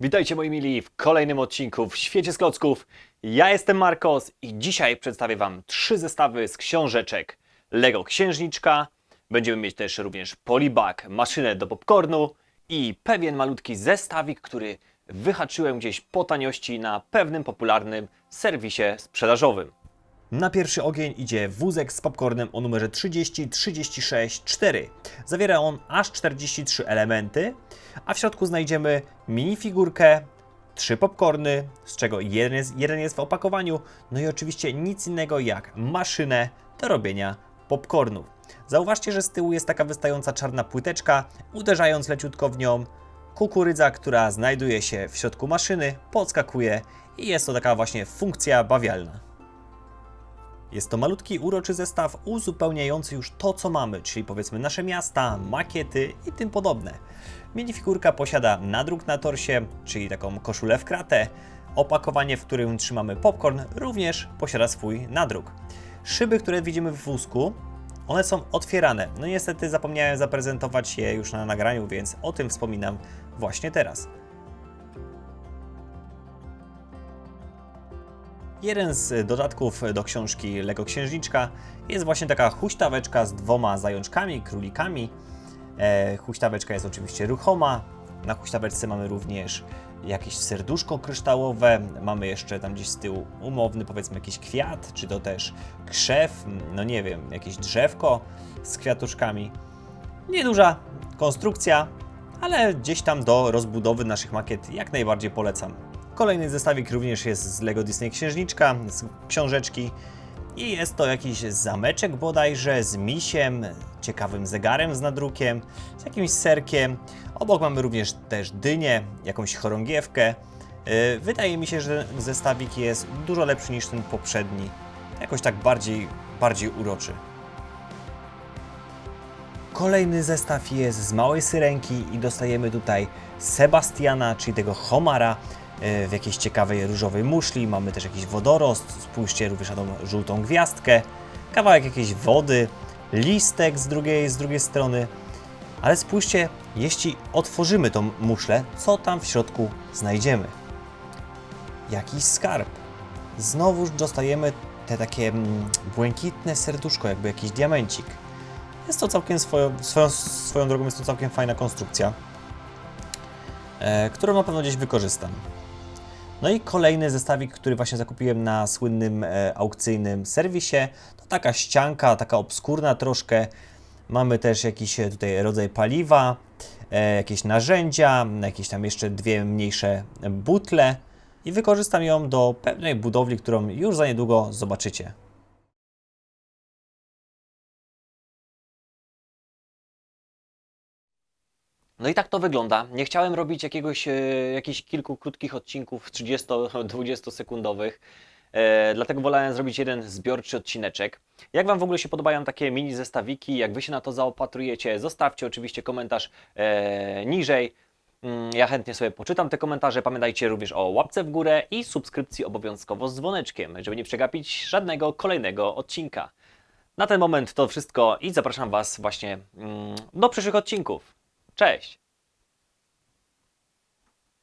Witajcie moi mili w kolejnym odcinku w Świecie z Klocków. Ja jestem Marcos i dzisiaj przedstawię Wam trzy zestawy z książeczek. Lego Księżniczka, będziemy mieć też również polibag, maszynę do popcornu i pewien malutki zestawik, który wyhaczyłem gdzieś po taniości na pewnym popularnym serwisie sprzedażowym. Na pierwszy ogień idzie wózek z popcornem o numerze 30364. Zawiera on aż 43 elementy, a w środku znajdziemy minifigurkę, trzy popcorny, z czego jeden jest, jeden jest w opakowaniu, no i oczywiście nic innego jak maszynę do robienia popcornu. Zauważcie, że z tyłu jest taka wystająca czarna płyteczka, uderzając leciutko w nią, kukurydza, która znajduje się w środku maszyny, podskakuje i jest to taka właśnie funkcja bawialna. Jest to malutki, uroczy zestaw uzupełniający już to, co mamy, czyli powiedzmy nasze miasta, makiety i tym podobne. Minifigurka posiada nadruk na torsie, czyli taką koszulę w kratę. Opakowanie, w którym trzymamy popcorn, również posiada swój nadruk. Szyby, które widzimy w wózku, one są otwierane. No niestety zapomniałem zaprezentować je już na nagraniu, więc o tym wspominam właśnie teraz. Jeden z dodatków do książki Lego Księżniczka jest właśnie taka huśtaweczka z dwoma zajączkami, królikami. E, huśtaweczka jest oczywiście ruchoma. Na huśtaweczce mamy również jakieś serduszko kryształowe. Mamy jeszcze tam gdzieś z tyłu umowny, powiedzmy, jakiś kwiat, czy to też krzew, no nie wiem, jakieś drzewko z kwiatuszkami. Nieduża konstrukcja, ale gdzieś tam do rozbudowy naszych makiet jak najbardziej polecam. Kolejny zestawik również jest z Lego Disney Księżniczka, z książeczki i jest to jakiś zameczek bodajże z misiem, ciekawym zegarem z nadrukiem, z jakimś serkiem. Obok mamy również też dynię, jakąś chorągiewkę. Yy, Wydaje mi się, że zestawik jest dużo lepszy niż ten poprzedni. Jakoś tak bardziej, bardziej uroczy. Kolejny zestaw jest z małej syrenki i dostajemy tutaj Sebastiana, czyli tego homara w jakiejś ciekawej różowej muszli. Mamy też jakiś wodorost, spójrzcie również na tą żółtą gwiazdkę, kawałek jakiejś wody, listek z drugiej, z drugiej strony. Ale spójrzcie, jeśli otworzymy tą muszlę, co tam w środku znajdziemy? Jakiś skarb. Znowuż dostajemy te takie mm, błękitne serduszko, jakby jakiś diamencik. Jest to całkiem swoją, swoją, swoją drogą, jest to całkiem fajna konstrukcja, e, którą na pewno gdzieś wykorzystam. No i kolejny zestawik, który właśnie zakupiłem na słynnym e, aukcyjnym serwisie, to taka ścianka, taka obskurna troszkę. Mamy też jakiś e, tutaj rodzaj paliwa, e, jakieś narzędzia, jakieś tam jeszcze dwie mniejsze butle i wykorzystam ją do pewnej budowli, którą już za niedługo zobaczycie. No i tak to wygląda. Nie chciałem robić jakiegoś, e, jakichś kilku krótkich odcinków 30-20 sekundowych, e, dlatego wolałem zrobić jeden zbiorczy odcineczek. Jak Wam w ogóle się podobają takie mini zestawiki, jak Wy się na to zaopatrujecie, zostawcie oczywiście komentarz e, niżej. Mm, Ja chętnie sobie poczytam te komentarze. Pamiętajcie również o łapce w górę i subskrypcji obowiązkowo z dzwoneczkiem, żeby nie przegapić żadnego kolejnego odcinka. Na ten moment to wszystko i zapraszam Was właśnie mm, do przyszłych odcinków. Cześć!